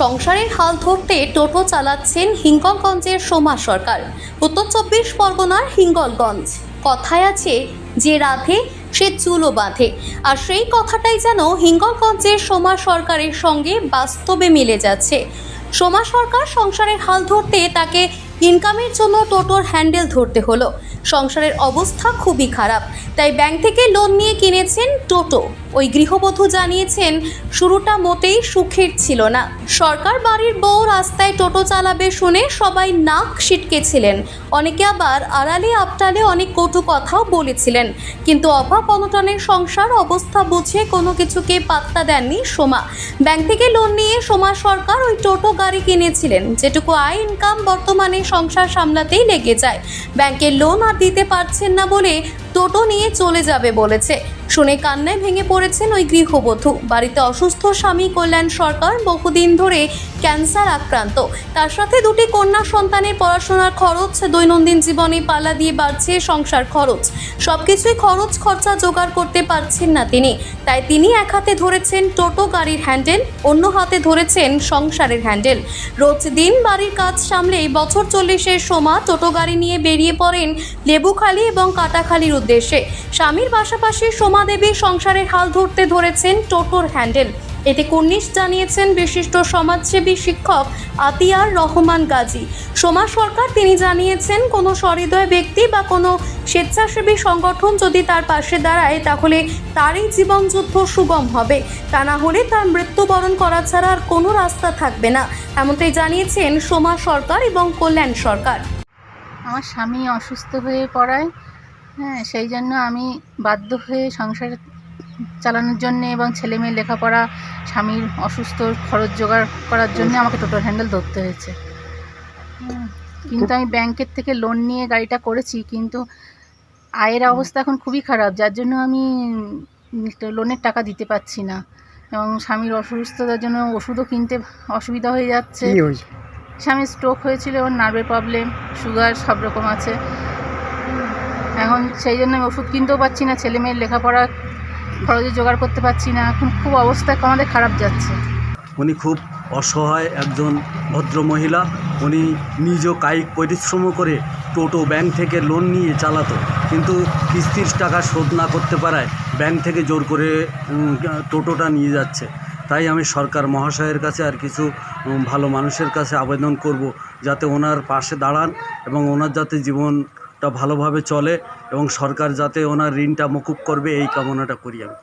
সংসারের হাল ধরতে টোটো চালাচ্ছেন হিঙ্গলগঞ্জের সোমা সরকার। উত্তর চব্বিশ পরগনার হিঙ্গলগঞ্জ। কথায় আছে, যে রাধে, সে চুলো বাঁধে। আর সেই কথাটাই যেন হিঙ্গলগঞ্জের সোমা সরকারের সঙ্গে বাস্তবে মিলে যাচ্ছে। সোমা সরকার সংসারের হাল ধরতে তাকে ইনকামের জন্য টোটোর হ্যান্ডেল ধরতে হলো। সংসারের অবস্থা খুবই খারাপ। তাই ব্যাংক থেকে লোন নিয়ে কিনেছেন টোটো। ওই গৃহবধূ জানিয়েছেন, শুরুটা মোটেই সুখের ছিল না। সরকার বাড়ির বউ রাস্তায় টোটো চালাবে শুনে সবাই নাক ছিটকেছিলেন অনেকে আবার আড়ালে আপটালে অনেক কটু কথাও বলেছিলেন। কিন্তু অভাব অনটনের সংসার অবস্থা বুঝে কোনো কিছুকে পাত্তা দেননি সোমা। ব্যাংক থেকে লোন নিয়ে সোমা সরকার ওই টোটো গাড়ি কিনেছিলেন, যেটুকু আয়, ইনকাম বর্তমানে সংসার সামলাতেই লেগে যায়। ব্যাংকের লোন আর দিতে পারছেন না বলে টোটো নিয়ে চলে যাবে বলেছে। শুনে কান্নায় ভেঙে পড়েছেন ওই গৃহবধূ। বাড়িতে অসুস্থ স্বামী কল্যাণ সরকার বহুদিন ধরে ক্যান্সার আক্রান্ত। তার সাথে দুটি কন্যা সন্তানের পড়াশোনার খরচ, দৈনন্দিন জীবনে পালা দিয়ে বাড়ছে সংসার খরচ। সবকিছুই খরচ, খরচা জোগাড় করতে পারছেন না তিনি। তাই তিনি এক হাতে ধরেছেন টোটো গাড়ির হ্যান্ডেল, অন্য হাতে ধরেছেন সংসারের হ্যান্ডেল। রোজ দিন বাড়ির কাজ সামলেই বছর চল্লিশের সোমা টোটো গাড়ি নিয়ে বেরিয়ে পড়েন লেবুখালী এবং কাটাখালীর উদ্দেশ্যে। স্বামীর পাশাপাশি সোমা দেবী সংসারের হাল ধরতে ধরেছেন টোটোর হ্যান্ডেল। এতে কুর্নিশ জানিয়েছেন বিশিষ্ট সমাজসেবী শিক্ষক আতিয়ার রহমান গাজী। সোমা সরকার তিনি জানিয়েছেন, কোনো সহৃদয় ব্যক্তি বা কোনো স্বেচ্ছাসেবী সংগঠন যদি তার পাশে দাঁড়ায়, তাহলে তারই জীবনযুদ্ধ সুগম হবে। তা না হলে তার মৃত্যুবরণ করা ছাড়া আর কোনো রাস্তা থাকবে না। এমনটাই জানিয়েছেন সোমা সরকার এবং কল্যাণ সরকার। আমার স্বামী অসুস্থ হয়ে পড়ায় হ্যাঁ সেই জন্য আমি বাধ্য হয়ে সংসার চালানোর জন্য এবং ছেলে মেয়ের লেখাপড়া স্বামীর অসুস্থ খরচ জোগাড় করার জন্য আমাকে টোটোর হ্যান্ডেল ধরতে হয়েছে। কিন্তু আমি ব্যাংকের থেকে লোন নিয়ে গাড়িটা করেছি কিন্তু আয়ের অবস্থা এখন খুবই খারাপ যার জন্য আমি লোনের টাকা দিতে পারছি না। এবং স্বামীর অসুস্থতার জন্য ওষুধও কিনতে অসুবিধা হয়ে যাচ্ছে। স্বামীর স্ট্রোক হয়েছিল ওর নার্ভের প্রবলেম সুগার সব রকম আছে। এখন সেই জন্য আমি ওষুধ কিনতেও পারছি না ছেলে মেয়ের লেখাপড়া খরচে জোগাড় করতে পারছি না, এখন খুব অবস্থা আমাদের খারাপ যাচ্ছে। উনি খুব অসহায় একজন ভদ্র মহিলা, উনি নিজ কায়িক পরিশ্রম করে টোটো ব্যাংক থেকে লোন নিয়ে চালাতো, কিন্তু কিস্তির টাকা শোধ না করতে পারায় ব্যাংক থেকে জোর করে টোটোটা নিয়ে যাচ্ছে। তাই আমি সরকার মহাশয়ের কাছে আর কিছু ভালো মানুষের কাছে আবেদন করব, যাতে ওনার পাশে দাঁড়ান এবং ওনার যাতে জীবনটা ভালোভাবে চলে এবং সরকার যাতে ওনার ঋণটা মকুব করবে এই কামনাটা করি আমি।